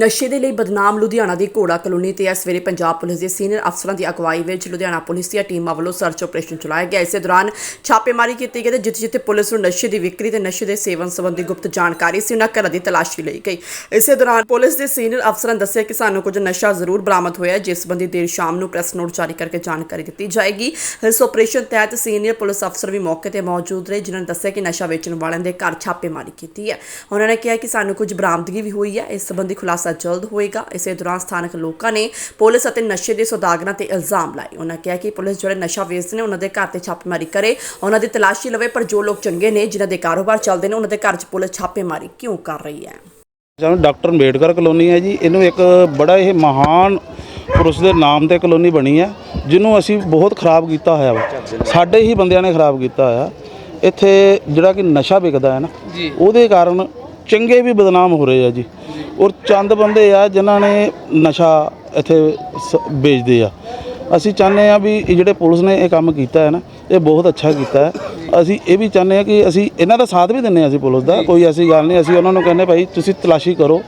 ਨਸ਼ੇ ਦੇ ਲਈ ਬਦਨਾਮ ਲੁਧਿਆਣਾ ਦੀ ਘੋੜਾ ਕਲੋਨੀ ਤੇ ਇਸ ਵੇਲੇ ਪੰਜਾਬ ਪੁਲਿਸ ਦੇ ਸੀਨੀਅਰ ਅਫਸਰਾਂ ਦੀ ਅਗਵਾਈ ਵਿੱਚ ਲੁਧਿਆਣਾ ਪੁਲਿਸ ਦੀਆਂ ਟੀਮਾਂ ਵੱਲੋਂ ਸਰਚ ਆਪਰੇਸ਼ਨ ਚਲਾਇਆ ਗਿਆ। ਇਸੇ ਦੌਰਾਨ ਛਾਪੇਮਾਰੀ ਕੀਤੀ ਗਈ ਤੇ ਜਿੱਥੇ ਜਿੱਥੇ ਪੁਲਿਸ ਨੂੰ ਨਸ਼ੇ ਦੀ ਵਿਕਰੀ ਤੇ ਨਸ਼ੇ ਦੇ ਸੇਵਨ ਸੰਬੰਧੀ ਗੁਪਤ ਜਾਣਕਾਰੀ ਸੀ ਉਹਨਾਂ ਘਰਾਂ ਦੀ ਤਲਾਸ਼ੀ ਲਈ ਗਈ। ਇਸੇ ਦੌਰਾਨ ਪੁਲਿਸ ਦੇ ਸੀਨੀਅਰ ਅਫਸਰਾਂ ਨੇ ਦੱਸਿਆ ਕਿ ਸਾਨੂੰ ਕੁਝ ਨਸ਼ਾ ਜ਼ਰੂਰ ਬਰਾਮਦ ਹੋਇਆ ਜਿਸ ਸੰਬੰਧੀ ਦੇਰ ਸ਼ਾਮ ਨੂੰ ਪ੍ਰੈਸ ਨੋਟ ਜਾਰੀ ਕਰਕੇ ਜਾਣਕਾਰੀ ਦਿੱਤੀ ਜਾਏਗੀ। ਇਸ ਆਪਰੇਸ਼ਨ ਤਹਿਤ ਸੀਨੀਅਰ ਪੁਲਿਸ ਅਫਸਰ ਵੀ ਮੌਕੇ ਤੇ ਮੌਜੂਦ ਰਹੇ, ਜਿਨ੍ਹਾਂ ਨੇ ਦੱਸਿਆ ਕਿ ਨਸ਼ਾ ਵੇਚਣ ਵਾਲਿਆਂ ਦੇ ਘਰ ਛਾਪੇਮਾਰੀ ਕੀਤੀ ਹੈ। ਉਹਨਾਂ ਨੇ ਕਿਹਾ ਕਿ ਸਾਨੂੰ ਕੁਝ ਬਰਾਮਦਗੀ ਵੀ ਹੋਈ ਹੈ, ਇਸ ਸੰਬੰਧੀ ਖੁਲਾਸਾ ਜਲਦ ਹੋਏਗਾ। ਇਸੇ ਦੌਰਾਨ ਸਥਾਨਕ ਲੋਕਾਂ ਨੇ ਪੁਲਿਸ ਅਤੇ ਨਸ਼ੇ ਦੇ ਸੌਦਾਗਰਾਂ ਤੇ ਇਲਜ਼ਾਮ ਲਾਏ। ਉਹਨਾਂ ਕਿਹਾ ਕਿ ਪੁਲਿਸ ਜਿਹੜੇ ਨਸ਼ਾ ਵੇਚਦੇ ਨੇ ਉਹਨਾਂ ਦੇ ਘਰ ਤੇ ਛਾਪੇਮਾਰੀ ਕਰੇ। ਉਹਨਾਂ ਦੀ ਤਲਾਸ਼ੀ ਲਵੇ ਪਰ ਜੋ ਲੋਕ ਚੰਗੇ ਨੇ ਜਿਨ੍ਹਾਂ ਦੇ ਕਾਰੋਬਾਰ ਚੱਲਦੇ ਨੇ ਉਹਨਾਂ ਦੇ ਘਰ 'ਚ ਪੁਲਿਸ ਛਾਪੇਮਾਰੀ ਕਿਉਂ ਕਰ ਰਹੀ ਹੈ? ਜਿਵੇਂ ਡਾਕਟਰ ਅੰਬੇਡਕਰ ਕਲੋਨੀ ਹੈ ਜੀ। ਇਹਨੂੰ ਇੱਕ ਬੜਾ ਇਹ ਮਹਾਨ ਪੁਰਸ਼ ਦੇ ਨਾਮ ਤੇ ਕਲੋਨੀ ਬਣੀ ਹੈ ਜਿਹਨੂੰ ਅਸੀਂ ਬਹੁਤ ਖਰਾਬ ਕੀਤਾ ਹੋਇਆ ਵਾ। ਸਾਡੇ ਹੀ ਬੰਦਿਆਂ ਨੇ ਖਰਾਬ ਕੀਤਾ ਹੋਇਆ। ਇੱਥੇ ਜਿਹੜਾ ਕਿ ਨਸ਼ਾ ਵਿਕਦਾ ਹੈ ਨਾ ਉਹਦੇ ਕਾਰਨ ਚੰਗੇ ਵੀ ਬਦਨਾਮ ਹੋ ਰਹੇ ਆ ਜੀ। ਔਰ ਚੰਦ ਬੰਦੇ ਆ ਜਿਨ੍ਹਾਂ ਨੇ ਨਸ਼ਾ ਇੱਥੇ ਸ- ਵੇਚਦੇ ਆ। ਅਸੀਂ ਚਾਹੁੰਦੇ ਆ ਵੀ ਇਹ ਜਿਹੜੇ ਪੁਲਿਸ ਨੇ ਇਹ ਕੰਮ ਕੀਤਾ ਹੈ ਨਾ, ਇਹ ਬਹੁਤ ਅੱਛਾ ਕੀਤਾ ਹੈ। ਅਸੀਂ ਇਹ ਵੀ ਚਾਹੁੰਦੇ ਆ ਕਿ ਅਸੀਂ ਇਹਨਾਂ ਦਾ ਸਾਥ ਵੀ ਦਿੰਨੇ ਆ ਅਸੀਂ ਪੁਲਿਸ ਦਾ, ਕੋਈ ਐਸੀ ਗੱਲ ਨਹੀਂ, ਅਸੀਂ ਉਹਨਾਂ ਨੂੰ ਕਹਿੰਦੇ ਭਾਈ ਤੁਸੀਂ ਤਲਾਸ਼ੀ ਕਰੋ।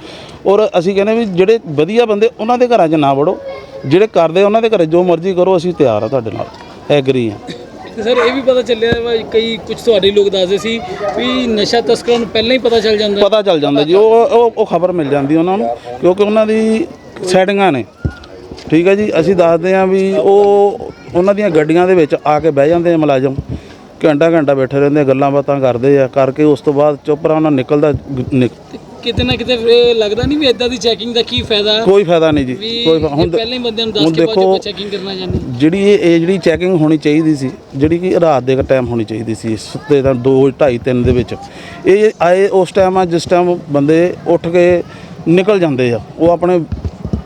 ਔਰ ਅਸੀਂ ਕਹਿੰਦੇ ਵੀ ਜਿਹੜੇ ਵਧੀਆ ਬੰਦੇ ਉਹਨਾਂ ਦੇ ਘਰਾਂ 'ਚ ਨਾ ਵੜੋ, ਜਿਹੜੇ ਕਰਦੇ ਉਹਨਾਂ ਦੇ ਘਰੇ ਜੋ ਮਰਜ਼ੀ ਕਰੋ, ਅਸੀਂ ਤਿਆਰ ਆ ਤੁਹਾਡੇ ਨਾਲ ਐਗਰੀ ਆ। ਤੇ ਸਰ ਇਹ ਵੀ ਪਤਾ ਚੱਲਿਆ ਵਾ ਕਈ ਕੁਝ ਤੁਹਾਡੇ ਲੋਕ ਦੱਸਦੇ ਸੀ ਵੀ ਨਸ਼ਾ ਤਸਕਰਾਂ ਨੂੰ ਪਹਿਲਾਂ ਹੀ ਪਤਾ ਚੱਲ ਜਾਂਦਾ ਪਤਾ ਚੱਲ ਜਾਂਦਾ ਜੀ ਉਹ ਉਹ ਖਬਰ ਮਿਲ ਜਾਂਦੀ ਉਹਨਾਂ ਨੂੰ ਕਿਉਂਕਿ ਉਹਨਾਂ ਦੀ ਸੈਟਿੰਗਾਂ ਨੇ। ਠੀਕ ਹੈ ਜੀ ਅਸੀਂ ਦੱਸਦੇ ਹਾਂ ਵੀ ਉਹ ਉਹਨਾਂ ਦੀਆਂ ਗੱਡੀਆਂ ਦੇ ਵਿੱਚ ਆ ਕੇ ਬਹਿ ਜਾਂਦੇ ਆ ਮੁਲਾਜ਼ਮ ਘੰਟਾ ਘੰਟਾ ਬੈਠੇ ਰਹਿੰਦੇ ਆ, ਗੱਲਾਂ ਬਾਤਾਂ ਕਰਦੇ ਆ ਕਰਕੇ ਉਸ ਤੋਂ ਬਾਅਦ ਚੁੱਪ ਰਾਂ ਨਾਲ ਨਿਕਲਦਾ ਨਿਕ- ਕਿਤੇ ਨਾ ਕਿਤੇ ਇਹ ਲੱਗਦਾ ਨਹੀਂ ਵੀ ਇਦਾਂ ਦੀ ਚੈਕਿੰਗ ਦਾ ਕੀ ਫਾਇਦਾ? ਕੋਈ ਫਾਇਦਾ ਨਹੀਂ ਜੀ ਵੀ ਕੋਈ ਫਾ- ਹੁਣ ਪਹਿਲਾਂ ਹੀ ਬੰਦਿਆਂ ਨੂੰ ਦੱਸ ਕੇ ਬਾਅਦ ਦੇਖੋ ਚ ਚੈਕਿੰਗ ਕਰਨਾ ਚਾਹੁੰਦੇ ਜਿਹੜੀ ਇਹ ਇਹ ਜਿਹੜੀ ਚੈਕਿੰਗ ਹੋਣੀ ਚਾਹੀਦੀ ਸੀ ਜਿਹੜੀ ਕਿ ਰਾਤ ਦੇ ਟਾਈਮ ਹੋਣੀ ਚਾਹੀਦੀ ਸੀ ਸੁੱਤੇ ਦਾ 2 2:30 3 ਦੇ ਵਿੱਚ। ਇਹ ਆਏ ਉਸ ਟਾਈਮ ਆ ਜਿਸ ਟਾਈਮ ਬੰਦੇ ਉੱਠ ਕੇ ਨਿਕਲ ਜਾਂਦੇ ਆ। ਉਹ ਆਪਣੇ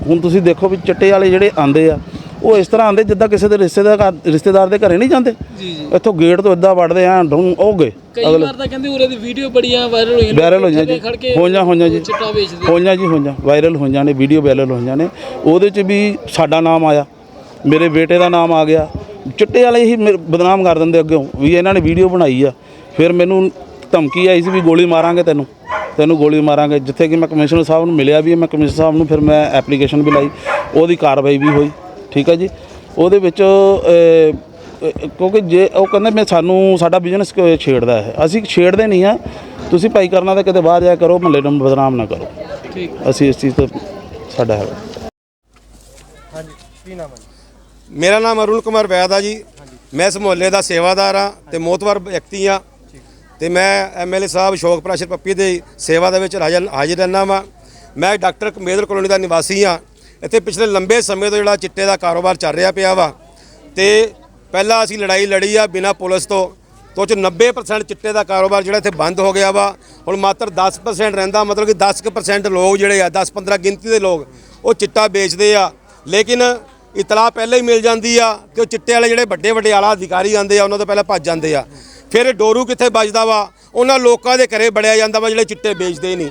ਹੁਣ ਤੁਸੀਂ ਦੇਖੋ ਵੀ ਚਿੱਟੇ ਵਾਲੇ ਜਿਹੜੇ ਆਂਦੇ ਆ ਉਹ ਇਸ ਤਰ੍ਹਾਂ ਆਂਦੇ ਜਿੱਦਾਂ ਕਿਸੇ ਦੇ ਰਿਸ਼ਤੇਦਾਰ ਘਰ- ਰਿਸ਼ਤੇਦਾਰ ਦੇ ਘਰੇ ਨਹੀਂ ਜਾਂਦੇ। ਜੀ ਜੀ। ਇੱਥੋਂ ਗੇਟ ਤੋਂ ਇਦਾਂ ਵੜਦੇ ਆ ਡੂੰ ਉਹ ਗਏ। ਕਈ ਵਾਰ ਤਾਂ ਕਹਿੰਦੇ ਉਰੇ ਦੀ ਵੀਡੀਓ ਬੜੀਆਂ ਵਾਇਰਲ ਹੋਈਆਂ ਨੇ, ਵਾਇਰਲ ਹੋਈਆਂ ਜੀ। ਜਗ੍ਹਾ ਖੜ ਕੇ ਹੋਈਆਂ ਹੋਈਆਂ ਜੀ। ਚਿੱਟਾ ਵੇਚਦੇ ਹੋਈਆਂ ਜੀ ਹੋਈਆਂ। ਵਾਇਰਲ ਹੋਈਆਂ ਨੇ ਵੀਡੀਓ ਵਾਇਰਲ ਹੋਈਆਂ ਨੇ। ਉਹਦੇ 'ਚ ਵੀ ਸਾਡਾ ਨਾਮ ਆਇਆ। ਮੇਰੇ ਬੇਟੇ ਦਾ ਨਾਮ ਆ ਗਿਆ। ਚਿੱਟੇ ਵਾਲੇ ਹੀ ਮੇਰੇ ਬਦਨਾਮ ਕਰ ਦਿੰਦੇ ਅੱਗੇ ਵੀ ਇਹਨਾਂ ਨੇ ਵੀਡੀਓ ਬਣਾਈ ਆ। ਫਿਰ ਮੈਨੂੰ ਧਮਕੀ ਆਈ ਸੀ ਵੀ ਗੋਲੀ ਮਾਰਾਂਗੇ ਤੈਨੂੰ। ਤੈਨੂੰ ਗੋਲੀ ਮਾਰਾਂਗੇ। ਜਿੱਥੇ ਕਿ ਮੈਂ ਕਮਿਸ਼ਨਰ ਸਾਹਿਬ ਨੂੰ ਮਿਲਿਆ ਵੀ ਹੈ, ਮੈਂ ਕਮਿਸ਼ਨਰ ਸਾਹਿਬ ਨੂੰ ਫਿਰ ਮੈਂ ਐਪਲੀਕੇਸ਼ਨ ਵੀ ਲਾਈ। ਉਹਦੀ ਕਾਰਵਾਈ ਵੀ ਹੋਈ। ਠੀਕ ਹੈ ਜੀ? ਉਹਦੇ ਵਿੱਚ ਕਿਉਂਕਿ ਜੇ ਉਹ ਕਹਿੰਦੇ ਮੈਂ ਸਾਨੂੰ ਸਾਡਾ ਬਿਜ਼ਨਸ ਛੇੜਦਾ ਹੈ ਅਸੀਂ ਛੇੜਦੇ ਨਹੀਂ ਆ। ਤੁਸੀਂ ਭਾਈ ਕਰਨਾ ਤਾਂ ਕਿਤੇ ਬਾਹਰ ਜਾਇਆ ਕਰੋ ਮਹੱਲੇ ਨੂੰ ਬਦਨਾਮ ਨਾ ਕਰੋ। ਠੀਕ। ਅਸੀਂ ਇਸ ਚੀਜ਼ ਤੋਂ ਸਾਡਾ ਹੈ ਮੇਰਾ ਨਾਮ ਅਰੁਣ ਕੁਮਾਰ ਵੈਦ ਆ ਜੀ। ਮੈਂ ਇਸ ਮੁਹੱਲੇ ਦਾ ਸੇਵਾਦਾਰ ਆ ਤੇ ਮੋਤਵਰ ਵਿਅਕਤੀ ਆ। ਤੇ ਮੈਂ ਐਮਐਲਏ ਸਾਹਿਬ ਸ਼ੋਕ ਪ੍ਰਾਸ਼ਰ ਪੱਪੀ ਦੇ ਸੇਵਾ ਦੇ ਵਿੱਚ ਹਾਜ਼ਰ ਹਾਜ਼ਰ ਰਹਿਣਾ ਵਾਂ। ਮੈਂ ਡਾਕਟਰ ਕਮੇਦਰ ਕਲੋਨੀ ਦਾ ਨਿਵਾਸੀ ਆ। ਇੱਥੇ ਪਿਛਲੇ ਲੰਬੇ ਸਮੇਂ ਤੋਂ ਜਿਹੜਾ ਚਿੱਟੇ ਦਾ ਕਾਰੋਬਾਰ ਚੱਲ ਰਿਹਾ ਪਿਆ ਵਾ ਤੇ ਪਹਿਲਾਂ ਅਸੀਂ ਲੜਾਈ ਲੜੀ ਆ ਬਿਨਾਂ ਪੁਲਿਸ ਤੋਂ ਤੋਂ ਚ 90% ਚਿੱਟੇ ਦਾ ਕਾਰੋਬਾਰ ਜਿਹੜਾ ਇੱਥੇ ਬੰਦ ਹੋ ਗਿਆ ਵਾ। ਹੁਣ ਮਾਤਰ 10% ਰਹਿੰਦਾ, ਮਤਲਬ ਕਿ 10% ਲੋਕ ਜਿਹੜੇ ਆ 10-15 ਗਿਣਤੀ ਦੇ ਲੋਕ, ਉਹ ਚਿੱਟਾ ਵੇਚਦੇ ਆ। ਲੇਕਿਨ ਇਤਲਾਹ ਪਹਿਲਾਂ ਹੀ ਮਿਲ ਜਾਂਦੀ ਆ ਕਿ ਉਹ ਚਿੱਟੇ ਵਾਲੇ ਜਿਹੜੇ ਵੱਡੇ ਵੱਡੇ ਆਲਾ ਅਧਿਕਾਰੀ ਆਉਂਦੇ ਆ, ਉਹਨਾਂ ਤੋਂ ਪਹਿਲਾਂ ਭੱਜ ਜਾਂਦੇ ਆ। ਫਿਰ ਡੋਰੂ ਕਿੱਥੇ ਵੱਜਦਾ ਵਾ? ਉਹਨਾਂ ਲੋਕਾਂ ਦੇ ਘਰੇ ਬੜਿਆ ਜਾਂਦਾ ਵਾ ਜਿਹੜੇ ਚਿੱਟੇ ਵੇਚਦੇ ਨਹੀਂ।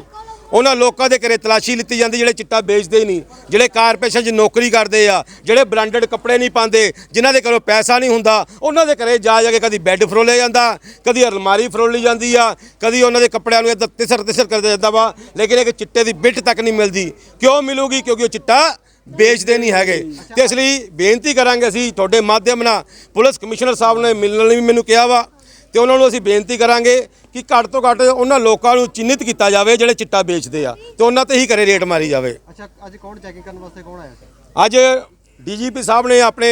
ਉਹਨਾਂ ਲੋਕਾਂ ਦੇ ਘਰੇ ਤਲਾਸ਼ੀ ਲਿੱਤੀ ਜਾਂਦੀ, ਜਿਹੜੇ ਚਿੱਟਾ ਵੇਚਦੇ ਹੀ ਨਹੀਂ, ਜਿਹੜੇ ਕਾਰਪੋਰੇਸ਼ਨ 'ਚ ਨੌਕਰੀ ਕਰਦੇ ਆ, ਜਿਹੜੇ ਬ੍ਰਾਂਡਡ ਕੱਪੜੇ ਨਹੀਂ ਪਾਉਂਦੇ, ਜਿਨ੍ਹਾਂ ਦੇ ਘਰੋਂ ਪੈਸਾ ਨਹੀਂ ਹੁੰਦਾ, ਉਹਨਾਂ ਦੇ ਘਰੇ ਜਾ ਜਾ ਕੇ ਕਦੀ ਬੈੱਡ ਫਰੋਲਿਆ ਜਾਂਦਾ, ਕਦੀ ਅਲਮਾਰੀ ਫਰੋਲੀ ਜਾਂਦੀ ਆ, ਕਦੀ ਉਹਨਾਂ ਦੇ ਕੱਪੜਿਆਂ ਨੂੰ ਏਦਾਂ ਤਿਸਰ ਤਿਸਰ ਕਰਦੇ ਜਾਂਦਾ ਵਾ, ਲੇਕਿਨ ਇੱਕ ਚਿੱਟੇ ਦੀ ਬਿੱਟ ਤੱਕ ਨਹੀਂ ਮਿਲਦੀ। ਕਿਉਂ ਮਿਲੂਗੀ? ਕਿਉਂਕਿ ਉਹ ਚਿੱਟਾ ਵੇਚਦੇ ਨਹੀਂ ਹੈਗੇ। ਤੇ ਇਸ ਲਈ ਬੇਨਤੀ ਕਰਾਂਗੇ ਅਸੀਂ ਤੁਹਾਡੇ ਮਾਧਿਅਮ ਨਾਲ, ਪੁਲਿਸ ਕਮਿਸ਼ਨਰ ਸਾਹਿਬ ਨੇ ਮਿਲਣ ਲਈ ਵੀ ਮੈਨੂੰ ਕਿਹਾ ਵਾ ਤੇ ਉਹਨਾਂ ਨੂੰ ਅਸੀਂ ਬੇਨਤੀ ਕਰਾਂਗੇ ਕਿ ਘੱਟ ਤੋਂ ਘੱਟ ਉਹਨਾਂ ਲੋਕਾਂ ਨੂੰ ਚਿੰਨਿਤ ਕੀਤਾ ਜਾਵੇ ਜਿਹੜੇ ਚਿੱਟਾ ਵੇਚਦੇ ਆ ਤੇ ਉਹਨਾਂ ਤੇ ਹੀ ਕਰੇ ਰੇਟ ਮਾਰੀ ਜਾਵੇ। ਅੱਛਾ ਅੱਜ ਕੌਣ ਚੈਕਿੰਗ ਕਰਨ ਵਾਸਤੇ ਕੌਣ ਆਇਆ ਸੀ? ਅੱਜ ਡੀਜੀਪੀ ਸਾਹਿਬ ਨੇ ਆਪਣੇ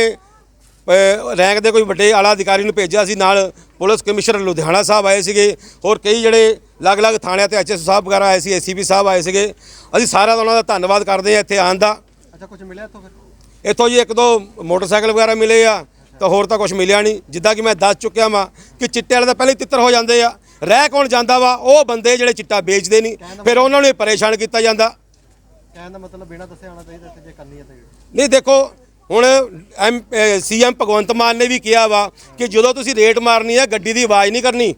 ਰੈਂਕ ਦੇ ਕੋਈ ਵੱਡੇ ਆਲਾ ਅਧਿਕਾਰੀ ਨੂੰ ਭੇਜਿਆ ਸੀ ਨਾਲ ਪੁਲਿਸ ਕਮਿਸ਼ਨਰ ਲੁਧਿਆਣਾ ਸਾਹਿਬ ਆਏ ਸੀਗੇ ਹੋਰ ਕਈ ਜਿਹੜੇ ਅਲੱਗ-ਅਲੱਗ ਥਾਣਿਆਂ ਤੇ ਐਚਐਸ ਸਾਹਿਬ ਵਗੈਰਾ ਆਏ ਸੀ ਏਸੀਪੀ ਸਾਹਿਬ ਆਏ ਸੀਗੇ। ਅਸੀਂ ਸਾਰਿਆਂ ਦਾ ਉਹਨਾਂ ਦਾ ਧੰਨਵਾਦ ਕਰਦੇ ਆ ਇੱਥੇ ਆਉਣ ਦਾ। ਅੱਛਾ ਕੁਝ ਮਿਲਿਆ ਇੱਥੋਂ ਫਿਰ? ਇੱਥੋਂ ਜੀ ਇੱਕ ਦੋ ਮੋਟਰਸਾਈਕਲ ਵਗੈਰਾ ਮਿਲੇ ਆ ਤਾਂ ਹੋਰ ਤਾਂ ਕੁਝ ਮਿਲਿਆ ਨਹੀਂ। ਜਿੱਦਾਂ ਕਿ ਮੈਂ ਦੱਸ ਚੁੱਕਿਆ ਵਾਂ ਕਿ ਚਿੱਟੇ ਵਾਲੇ ਤਾਂ ਪਹਿਲੇ ਤਿੱਤਰ ਹੋ ਜਾਂਦੇ ਆ। ਰਹਿ ਕੌਣ ਜਾਂਦਾ ਵਾ? ਉਹ ਬੰਦੇ ਜਿਹੜੇ ਚਿੱਟਾ ਵੇਚਦੇ ਨਹੀਂ। ਫਿਰ ਉਹਨਾਂ ਨੂੰ ਹੀ ਪਰੇਸ਼ਾਨ ਕੀਤਾ ਜਾਂਦਾ। ਕਹਿਣ ਦਾ ਮਤਲਬ ਬਿਨਾਂ ਦੱਸੇ ਆਉਣਾ ਚਾਹੀਦਾ ਇੱਥੇ ਜੇ ਕਰਨੀ ਹੈ ਤਾਂ ਨਹੀਂ ਦੇਖੋ ਹੁਣ ਐਮ ਸੀਐਮ ਭਗਵੰਤ ਮਾਨ ਨੇ ਵੀ ਕਿਹਾ ਵਾ ਕਿ ਜਦੋਂ ਤੁਸੀਂ ਰੇਟ ਮਾਰਨੀ ਹੈ ਗੱਡੀ ਦੀ ਆਵਾਜ਼ ਨਹੀਂ ਕਰਨੀ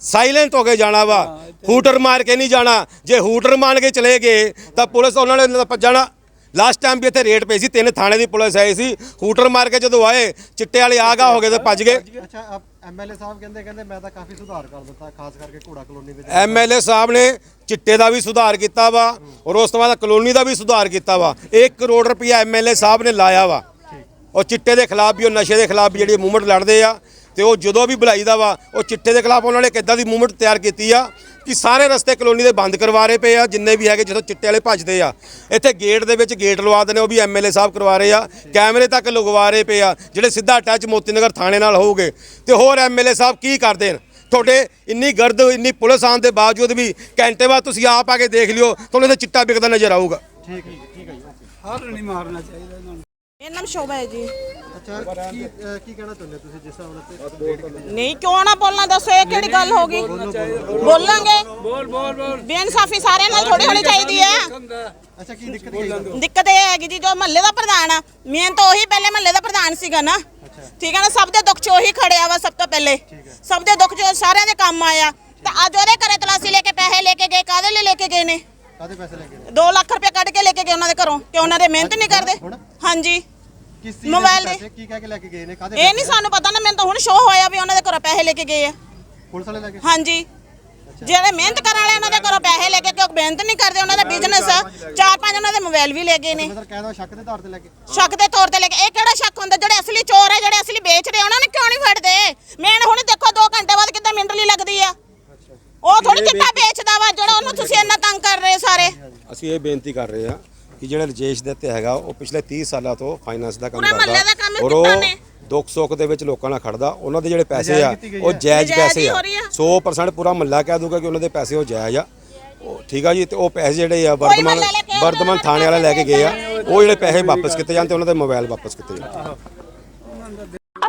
ਸਾਇਲੈਂਟ ਹੋ ਕੇ ਜਾਣਾ ਵਾ। ਹੂਟਰ ਮਾਰ ਕੇ ਨਹੀਂ ਜਾਣਾ। ਜੇ ਹੂਟਰ ਮਾਰ ਕੇ ਚਲੇ ਗਏ ਤਾਂ ਪੁਲਿਸ ਉਹਨਾਂ ਨੇ ਭੱਜਣਾ। ਲਾਸਟ ਟਾਈਮ ਵੀ ਇੱਥੇ ਰੇਡ ਪਈ ਸੀ ਤਿੰਨ ਥਾਣੇ ਦੀ ਪੁਲਿਸ ਆਈ ਸੀ ਹੂਟਰ ਮਾਰ ਕੇ ਜਦੋਂ ਆਏ ਚਿੱਟੇ ਵਾਲੇ ਆਗਾ ਹੋ ਗਏ ਤੇ ਭੱਜ ਗਏ। ਅੱਛਾ ਆਪ ਐਮਐਲਏ ਸਾਹਿਬ ਕਹਿੰਦੇ ਕਹਿੰਦੇ ਮੈਂ ਤਾਂ ਕਾਫੀ ਸੁਧਾਰ ਕਰ ਦਿੱਤਾ ਖਾਸ ਕਰਕੇ ਘੋੜਾ ਕਲੋਨੀ ਵਿੱਚ। ਐਮਐਲਏ ਸਾਹਿਬ ਨੇ ਚਿੱਟੇ ਦਾ ਵੀ ਸੁਧਾਰ ਕੀਤਾ ਵਾ ਔਰ ਉਸ ਤੋਂ ਬਾਅਦ ਕਲੋਨੀ ਦਾ ਵੀ ਸੁਧਾਰ ਕੀਤਾ ਵਾ। 1 ਕਰੋੜ ਰੁਪਇਆ ਐਮਐਲਏ ਸਾਹਿਬ ਨੇ ਲਾਇਆ ਵਾ। ਉਹ ਚਿੱਟੇ ਦੇ ਖਿਲਾਫ ਵੀ ਉਹ ਨਸ਼ੇ ਦੇ ਖਿਲਾਫ ਵੀ ਜਿਹੜੀ ਮੂਵਮੈਂਟ ਲੜਦੇ ਆ ਤੇ ਉਹ ਜਦੋਂ ਵੀ ਬੁਲਾਈਦਾ ਵਾ ਉਹ ਚਿੱਟੇ ਦੇ ਖਿਲਾਫ ਉਹਨਾਂ ਨੇ ਕਿੱਦਾਂ ਦੀ ਮੂਵਮੈਂਟ ਤਿਆਰ ਕੀਤੀ ਆ ਕਿ ਸਾਰੇ ਰਸਤੇ ਕਲੋਨੀ ਦੇ ਬੰਦ ਕਰਵਾ ਰਹੇ ਪਏ ਆ ਜਿੰਨੇ ਵੀ ਹੈਗੇ ਜਿੱਥੋਂ ਚਿੱਟੇ ਵਾਲੇ ਭੱਜਦੇ ਆ। ਇੱਥੇ ਗੇਟ ਦੇ ਵਿੱਚ ਗੇਟ ਲਵਾ ਦਿੰਦੇ ਉਹ ਵੀ ਐਮਐਲਏ ਸਾਹਿਬ ਕਰਵਾ ਰਹੇ ਆ। ਕੈਮਰੇ ਤੱਕ ਲਗਵਾ ਰਹੇ ਪਏ ਆ ਜਿਹੜੇ ਸਿੱਧਾ ਅਟੈਚ ਮੋਤੀ ਨਗਰ ਥਾਣੇ ਨਾਲ ਹੋਊਗੇ। ਤੇ ਹੋਰ ਐਮਐਲਏ ਸਾਹਿਬ ਕੀ ਕਰਦੇ ਨੇ ਤੁਹਾਡੇ ਇੰਨੀ ਗਰਦ ਇੰਨੀ ਪੁਲਿਸ ਆਉਣ ਦੇ ਬਾਵਜੂਦ ਵੀ ਘੰਟੇ ਬਾਅਦ ਤੁਸੀਂ ਆਪ ਆ ਕੇ ਦੇਖ ਲਿਓ ਤੁਹਾਨੂੰ ਇੱਥੇ ਚਿੱਟਾ ਵਿਕਦਾ ਨਜ਼ਰ ਆਊਗਾ। ਠੀਕ ਹੈ ਠੀਕ ਹੈ ਜੀ ਓਕੇ। ਮੇਰਾ ਨਾਮ ਸ਼ੋਭਾ ਹੈ ਜੀ। ਅੱਛਾ ਕੀ ਅਹ, ਕੀ ਕਹਿਣਾ ਚਾਹੁੰਦੇ ਹੋ ਤੁਸੀਂ ਜਿਸ ਹਿਸਾਬ ਨਾਲ ਤੇ ਨਹੀਂ ਕਿਉਂ ਨਾ ਬੋਲਣਾ ਦੱਸੋ ਇਹ ਕਿਹੜੀ ਗੱਲ ਹੋ ਗਈ? ਬੋਲਾਂਗੇ। ਬੋਲ ਬੋਲ ਬੋਲ। ਬੇਇਨਸਾਫੀ ਸਾਰਿਆਂ ਨਾਲ ਥੋੜੀ ਹੋਣੀ ਚਾਹੀਦੀ ਹੈ। ਅੱਛਾ ਕੀ ਦਿੱਕਤ ਕੀ ਹੈ? ਦਿੱਕਤ ਇਹ ਹੈਗੀ ਜੀ ਜੋ ਮਹੱਲੇ ਦਾ ਪ੍ਰਧਾਨ ਆ ਮੇਨ ਤਾਂ ਉਹੀ ਪਹਿਲੇ ਮਹੱਲੇ ਦਾ ਪ੍ਰਧਾਨ ਸੀਗਾ ਨਾ। ਠੀਕ ਹੈ ਨਾ ਸਭ ਦੇ ਦੁੱਖ 'ਚ ਉਹੀ ਖੜਿਆ ਵਾ ਸਭ ਤੋਂ ਪਹਿਲੇ। ਸਭ ਦੇ ਦੁੱਖ 'ਚ ਸਾਰਿਆਂ ਦੇ ਕੰਮ ਆਇਆ। ਤੇ ਅੱਜ ਉਹਦੇ ਘਰੇ ਤਲਾਸੀ ਲੈ ਕੇ ਪੈਸੇ ਲੈ ਕੇ ਗਏ ਕਾਹਦੇ ਲਈ ਲੈ ਕੇ ਗਏ ਨੇ? ਕਾਦੇ ਪੈਸੇ ਲੈ ਕੇ 2 ਲੱਖ ਰੁਪਏ ਕੱਢ ਕੇ ਲੈ ਕੇ ਗਏ ਉਹਨਾਂ ਦੇ ਘਰੋਂ ਕਿ ਉਹਨਾਂ ਦੇ ਮਿਹਨਤ ਨਹੀਂ ਕਰਦੇ। ਹਾਂਜੀ। ਕਿਸ ਚੀਜ਼ ਮੋਬਾਈਲ ਦੇ ਦੇ। ਪੈਸੇ? ਕੀ ਕਹਿ ਕੇ ਲੈ ਕੇ ਗਏ ਨੇ? ਕਾਦੇ ਇਹ ਨਹੀਂ ਸਾਨੂੰ ਪਤਾ ਨਾ ਮੈਨੂੰ ਤਾਂ ਹੁਣ ਸ਼ੋਅ ਹੋਇਆ ਵੀ ਉਹਨਾਂ ਦੇ ਘਰੋਂ ਪੈਸੇ ਲੈ ਕੇ ਗਏ ਆ। ਪੁਲਿਸ ਵਾਲੇ ਲੈ ਕੇ? ਹਾਂਜੀ। ਜਿਹੜੇ ਮਿਹਨਤ ਕਰਨ ਵਾਲੇ ਉਹਨਾਂ ਦੇ ਘਰੋਂ ਪੈਸੇ ਲੈ ਕੇ ਕਿਉਂ ਮਿਹਨਤ ਨਹੀਂ ਕਰਦੇ ਉਹਨਾਂ ਦਾ ਬਿਜ਼ਨਸ ਆ। ਚਾਰ ਪੰਜ ਉਹਨਾਂ ਦੇ ਮੋਬਾਈਲ ਵੀ ਲੈ ਗਏ ਨੇ। ਮਤਲਬ ਕਹਿੰਦਾ ਸ਼ੱਕ ਦੇ ਆਧਾਰ ਤੇ ਲੈ ਕੇ। ਸ਼ੱਕ ਦੇ ਤੌਰ ਤੇ ਲੈ ਕੇ। ਇਹ ਕਿਹੜਾ ਸ਼ੱਕ ਹੁੰਦਾ? ਜਿਹੜੇ ਅਸਲੀ ਚੋਰ ਆ ਜਿਹੜੇ ਅਸਲੀ ਵੇਚਦੇ ਆ, ਉਹਨਾਂ ਨੂੰ ਕਿਉਂ ਨਹੀਂ ਫੜਦੇ? ਮੇਨ ਹੁਣ ਦੇਖੋ 2 ਘੰਟੇ ਬਾਅਦ ਕਿੱਦਾਂ ਮਿੰਟਲੀ ਲੱਗਦੀ ਆ। ਉਹ ਥੋੜੀ ਚਿੱਟਾ ਵੇਚਦਾ ਵਾ ਜਿਹੜਾ ਉਹਨੂੰ ਤੁਸੀਂ ਇੰਨਾ ਤੰਗ ਕਰ ਰਹੇ ਸਾਰੇ। ਅਸੀਂ ਇਹ ਬੇਨਤੀ ਕਰ ਰਹੇ ਹਾਂ ਕਿ ਜਿਹੜਾ ਰਜੇਸ਼ ਦੇ ਉੱਤੇ ਹੈਗਾ ਉਹ ਪਿਛਲੇ 30 ਸਾਲਾਂ ਤੋਂ ਫਾਈਨਾਂਸ ਦਾ ਕੰਮ ਪੂਰੇ ਮੁਹੱਲੇ ਕਰਦਾ। ਦਾ ਕੰਮ ਔਰ ਉਹ ਕੀਤਾ ਨੇ। ਦੁੱਖ ਸੁੱਖ ਦੇ ਵਿੱਚ ਲੋਕਾਂ ਨਾਲ ਖੜਦਾ। ਉਹਨਾਂ ਦੇ ਜਿਹੜੇ ਪੈਸੇ ਆ ਉਹ। ਜਾਇਜ਼ ਨਜਾਇਜ਼ ਪੈਸੇ ਹੀ ਆ। ਹੋ ਰਹੀ ਆ। 100% ਪੂਰਾ ਮਹੱਲਾ ਕਹਿ ਦੂਗਾ ਕਿ ਉਹਨਾਂ ਦੇ ਪੈਸੇ ਉਹ ਜਾਇਜ਼ ਆ। ਉਹ ਠੀਕ ਆ ਜੀ ਤੇ ਉਹ ਪੈਸੇ ਜਿਹੜੇ ਆ ਕੋਈ ਵਰਤਮਾਨ ਮਹੱਲਾ ਲੈ ਕੇ ਆਉਂਦਾ, ਵਰਤਮਾਨ ਥਾਣੇ ਵਾਲੇ ਲੈ ਕੇ ਗਏ ਆ। ਉਹ ਜਿਹੜੇ ਪੈਸੇ ਵਾਪਸ ਕੀਤੇ ਜਾਣ ਤੇ ਉਹਨਾਂ ਦੇ ਮੋਬਾਈਲ ਵਾਪਸ ਕੀਤੇ ਜਾਣ।